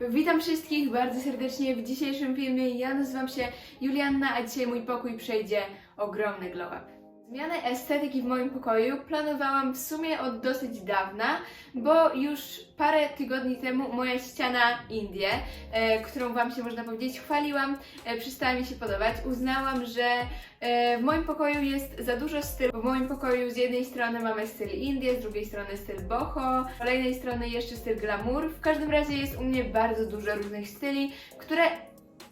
Witam wszystkich bardzo serdecznie w dzisiejszym filmie. Ja nazywam się Julianna, a dzisiaj mój pokój przejdzie ogromny glow up. Zmianę estetyki w moim pokoju planowałam w sumie od dosyć dawna, bo już parę tygodni temu moja ściana Indie, e, którą Wam się można powiedzieć chwaliłam, e, przestała mi się podobać. Uznałam, że e, w moim pokoju jest za dużo stylu. W moim pokoju z jednej strony mamy styl Indie, z drugiej strony styl boho, z kolejnej strony jeszcze styl glamour. W każdym razie jest u mnie bardzo dużo różnych styli, które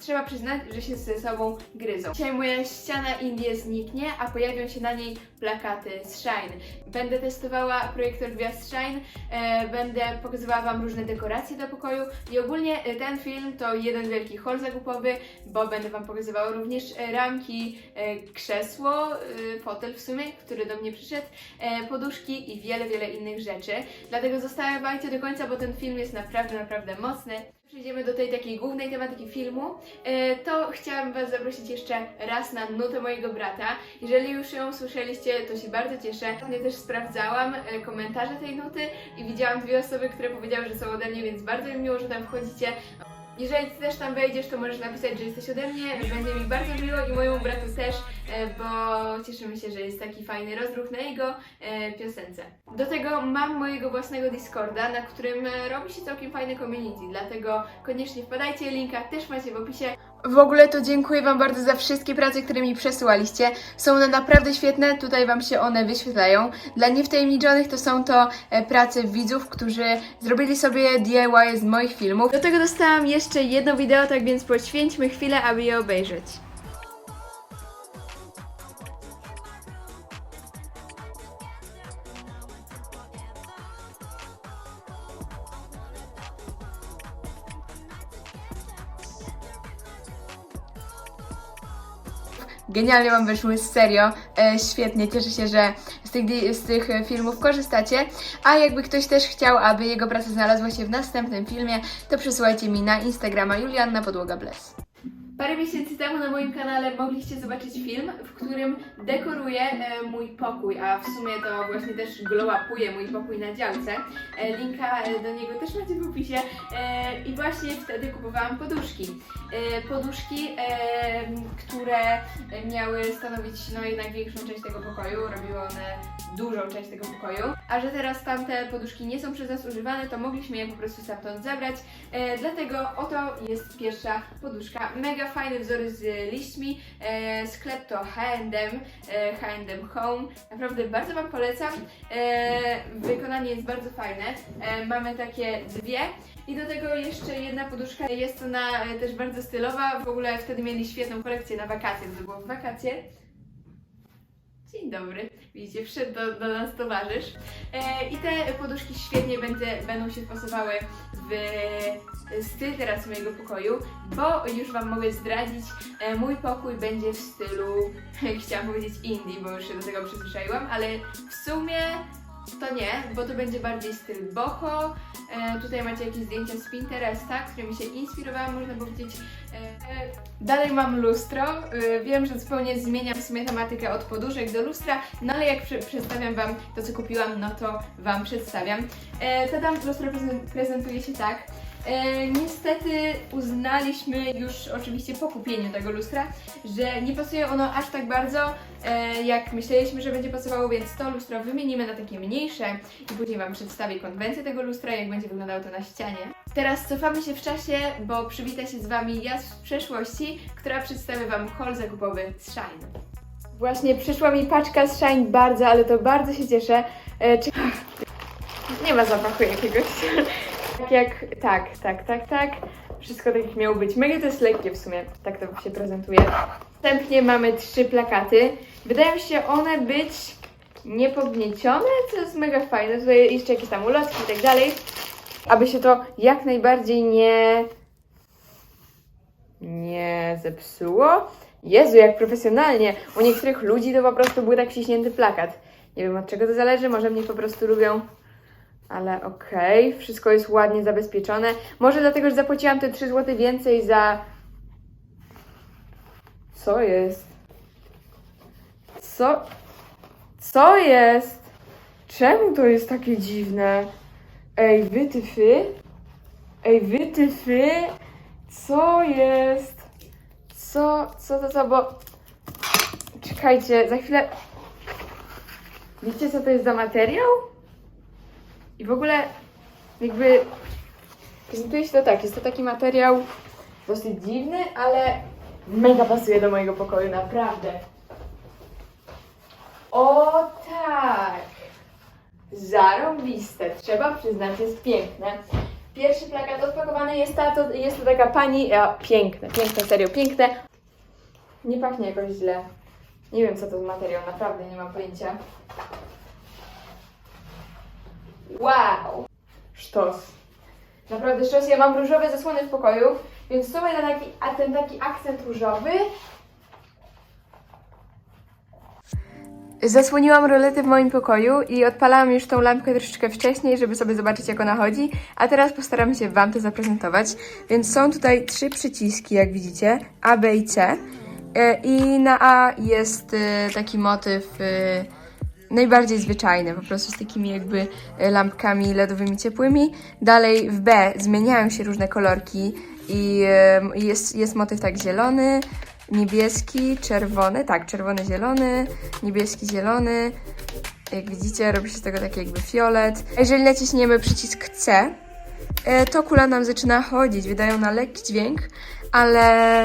trzeba przyznać, że się ze sobą gryzą. Dzisiaj moja ściana Indie zniknie, a pojawią się na niej plakaty z Shine. Będę testowała projektor gwiazd Shine, e, będę pokazywała Wam różne dekoracje do pokoju i ogólnie e, ten film to jeden wielki haul zakupowy, bo będę Wam pokazywała również e, ramki, e, krzesło, e, fotel w sumie, który do mnie przyszedł, e, poduszki i wiele, wiele innych rzeczy. Dlatego zostawajcie do końca, bo ten film jest naprawdę, naprawdę mocny. Przejdziemy do tej takiej głównej tematyki filmu, to chciałam Was zaprosić jeszcze raz na nutę mojego brata. Jeżeli już ją słyszeliście, to się bardzo cieszę. Ja też sprawdzałam e, komentarze tej nuty i widziałam dwie osoby, które powiedziały, że są ode mnie, więc bardzo mi miło, że tam wchodzicie. Jeżeli Ty też tam wejdziesz, to możesz napisać, że jesteś ode mnie. Będzie mi bardzo miło i mojemu bratu też, e, bo cieszymy się, że jest taki fajny rozruch na jego e, piosence. Do tego mam mojego własnego Discorda, na którym e, robi się całkiem fajny community, dlatego koniecznie wpadajcie, linka też macie w opisie. W ogóle to dziękuję Wam bardzo za wszystkie prace, które mi przesyłaliście. Są one naprawdę świetne, tutaj Wam się one wyświetlają. Dla niewtajemniczonych to są to e, prace widzów, którzy zrobili sobie DIY z moich filmów. Do tego dostałam jeszcze jedno wideo, tak więc poświęćmy chwilę, aby je obejrzeć. Genialnie Wam wyszły, serio, e, świetnie, cieszę się, że z tych, z tych filmów korzystacie, a jakby ktoś też chciał, aby jego praca znalazła się w następnym filmie, to przesyłajcie mi na Instagrama Julianna Podłoga Bless. Parę miesięcy temu na moim kanale mogliście zobaczyć film, w którym dekoruję e, mój pokój, a w sumie to właśnie też glow-upuję mój pokój na działce. E, linka e, do niego też macie w opisie e, i właśnie wtedy kupowałam poduszki. E, poduszki, e, które miały stanowić no jednak większą część tego pokoju, robiły one dużą część tego pokoju, a że teraz tamte poduszki nie są przez nas używane, to mogliśmy je po prostu stamtąd zabrać, e, dlatego oto jest pierwsza poduszka. Mega fajny wzory z liśćmi, e, sklep to H&M, H&M Home, naprawdę bardzo Wam polecam, e, wykonanie jest bardzo fajne, e, mamy takie dwie. I do tego jeszcze jedna poduszka, jest ona e, też bardzo stylowa, w ogóle wtedy mieli świetną kolekcję na wakacje, to było w wakacje. Dzień dobry. Widzicie, wszedł do, do nas towarzysz. E, I te poduszki świetnie będzie, będą się wpasowały w styl teraz mojego pokoju, bo już Wam mogę zdradzić, e, mój pokój będzie w stylu, chciałam powiedzieć indie, bo już się do tego przyzwyczaiłam, ale w sumie to nie, bo to będzie bardziej styl boho. E, tutaj macie jakieś zdjęcia z Pinteresta, którymi się inspirowałam, można powiedzieć. E, dalej mam lustro. E, wiem, że zupełnie zmieniam w sumie tematykę od poduszek do lustra, no ale jak przedstawiam Wam to, co kupiłam, no to Wam przedstawiam. E, to tam lustro prezen- prezentuje się tak. Niestety uznaliśmy już oczywiście po kupieniu tego lustra, że nie pasuje ono aż tak bardzo, jak myśleliśmy, że będzie pasowało, więc to lustro wymienimy na takie mniejsze i później Wam przedstawię konwencję tego lustra, jak będzie wyglądało to na ścianie. Teraz cofamy się w czasie, bo przywita się z Wami ja z przeszłości, która przedstawi Wam haul zakupowy z Shine. Właśnie przyszła mi paczka z Shine bardzo, ale to bardzo się cieszę. E, czy... Nie ma zapachu jakiegoś. Tak jak, tak, tak, tak, tak. Wszystko tak jak miało być. Mega to jest lekkie w sumie, tak to się prezentuje. Następnie mamy trzy plakaty. Wydają się one być niepogniecione, co jest mega fajne. Tutaj jeszcze jakieś tam ulotki i tak dalej. Aby się to jak najbardziej nie... nie zepsuło. Jezu, jak profesjonalnie. U niektórych ludzi to po prostu był tak wciśnięty plakat. Nie wiem od czego to zależy, może mnie po prostu lubią ale okej, wszystko jest ładnie zabezpieczone. Może dlatego, że zapłaciłam te 3 zł więcej za. Co jest? Co? Co jest? Czemu to jest takie dziwne? Ej, wytyfy? Ej, wy ty fy? Co jest? Co, co to, co, bo... Czekajcie, za chwilę... Wiecie, co to jest za materiał? I w ogóle jakby prezentuje się to tak, jest to taki materiał dosyć dziwny, ale mega pasuje do mojego pokoju, naprawdę. O tak! Zarąbiste, trzeba przyznać, jest piękne. Pierwszy plakat odpakowany jest ta, to jest to taka pani, a, piękne, piękne, serio, piękne. Nie pachnie jakoś źle. Nie wiem co to za materiał, naprawdę nie mam pojęcia. Wow! Sztos. Naprawdę sztos. Ja mam różowe zasłony w pokoju, więc to będzie taki, a ten taki akcent różowy. Zasłoniłam roletę w moim pokoju i odpalałam już tą lampkę troszeczkę wcześniej, żeby sobie zobaczyć jak ona chodzi, a teraz postaram się Wam to zaprezentować. Więc są tutaj trzy przyciski, jak widzicie, A, B i C. E, I na A jest e, taki motyw e, najbardziej zwyczajny, po prostu z takimi jakby lampkami LEDowymi ciepłymi. Dalej w B zmieniają się różne kolorki i jest, jest motyw tak zielony, niebieski, czerwony, tak, czerwony, zielony, niebieski, zielony. Jak widzicie, robi się z tego taki jakby fiolet. Jeżeli naciśniemy przycisk C, e, to kula nam zaczyna chodzić, wydaje ona lekki dźwięk, ale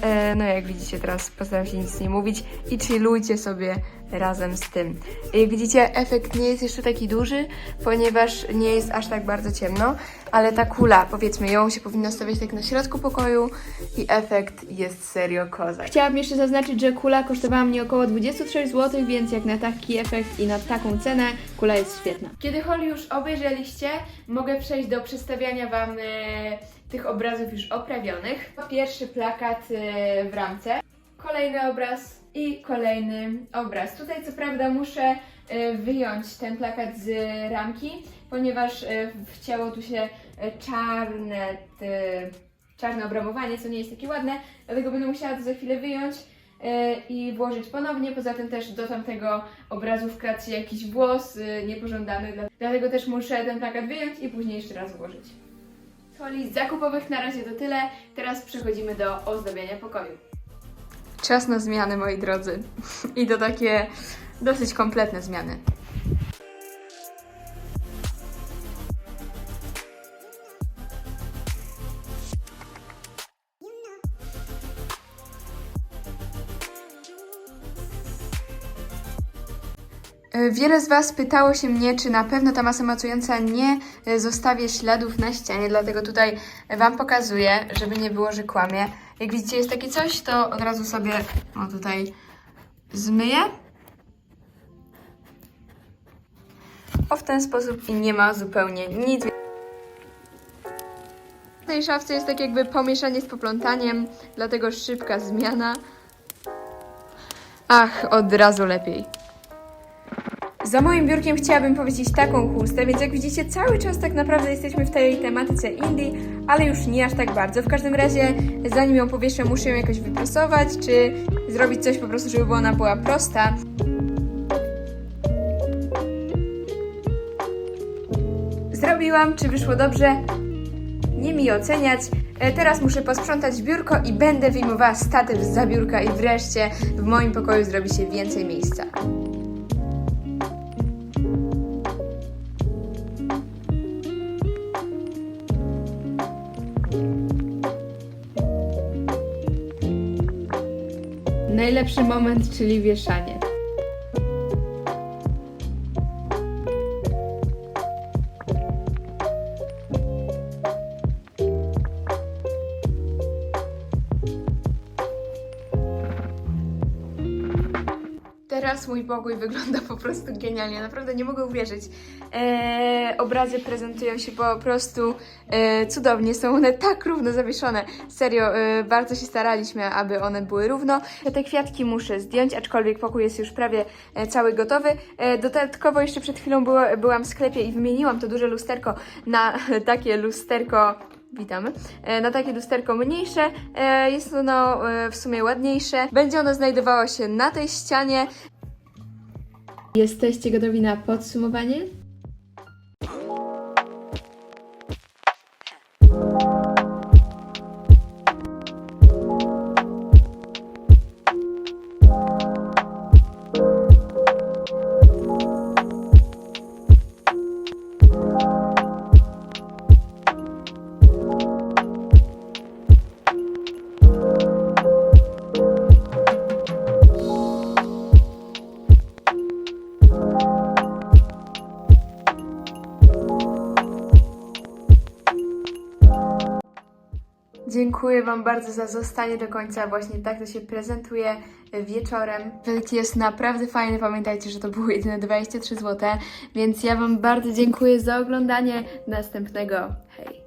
e, no jak widzicie teraz postaram się nic nie mówić i chillujcie sobie razem z tym. Jak widzicie efekt nie jest jeszcze taki duży, ponieważ nie jest aż tak bardzo ciemno, ale ta kula, powiedzmy ją się powinno stawiać tak na środku pokoju i efekt jest serio kozak. Chciałam jeszcze zaznaczyć, że kula kosztowała mnie około 23 zł, więc jak na taki efekt i na taką cenę, kula jest świetna. Kiedy hol już obejrzeliście, mogę przejść do przedstawiania Wam e, tych obrazów już oprawionych. Pierwszy plakat e, w ramce, kolejny obraz i kolejny obraz. Tutaj co prawda muszę e, wyjąć ten plakat z ramki, ponieważ e, wcięło tu się e, czarne, czarne obramowanie, co nie jest takie ładne, dlatego będę musiała to za chwilę wyjąć i włożyć ponownie. Poza tym też do tamtego obrazu wkradł się jakiś włos niepożądany, dla- dlatego też muszę ten plakat wyjąć i później jeszcze raz włożyć. List zakupowych na razie to tyle. Teraz przechodzimy do ozdabiania pokoju. Czas na zmiany, moi drodzy. I to takie dosyć kompletne zmiany. E, Wiele z Was pytało się mnie, czy na pewno ta masa mocująca nie e, zostawi śladów na ścianie, dlatego tutaj Wam pokazuję, żeby nie było, że kłamie. Jak widzicie, jest takie coś, to od razu sobie o tutaj zmyję. O w ten sposób i nie ma zupełnie nic. W tej szafce jest tak jakby pomieszanie z poplątaniem, dlatego szybka zmiana. Ach, od razu lepiej. Za moim biurkiem chciałabym powiedzieć taką chustę, więc jak widzicie, cały czas tak naprawdę jesteśmy w tej tematyce indie, ale już nie aż tak bardzo. W każdym razie, zanim ją powieszę, muszę ją jakoś wyprosować, czy zrobić coś po prostu, żeby ona była prosta. Zrobiłam, czy wyszło dobrze? Nie mi oceniać. E, Teraz muszę posprzątać biurko i będę wyjmowała statyw z biurka i wreszcie w moim pokoju zrobi się więcej miejsca. Najlepszy moment, czyli wieszanie. Mój pokój wygląda po prostu genialnie, naprawdę nie mogę uwierzyć. Eee, obrazy prezentują się po prostu e, cudownie, są one tak równo zawieszone. Serio, e, bardzo się staraliśmy, aby one były równo. Ja te kwiatki muszę zdjąć, aczkolwiek pokój jest już prawie e, cały gotowy. E, dodatkowo jeszcze przed chwilą było, byłam w sklepie i wymieniłam to duże lusterko na takie lusterko Witamy. E, Na takie lusterko mniejsze. E, Jest ono e, w sumie ładniejsze. Będzie ono znajdowało się na tej ścianie. Jesteście gotowi na podsumowanie? Dziękuję Wam bardzo za zostanie do końca. Właśnie tak to się prezentuje wieczorem. Efekt jest naprawdę fajny. Pamiętajcie, że to było jedyne 23 zł. Więc ja Wam bardzo dziękuję za oglądanie następnego. Hej!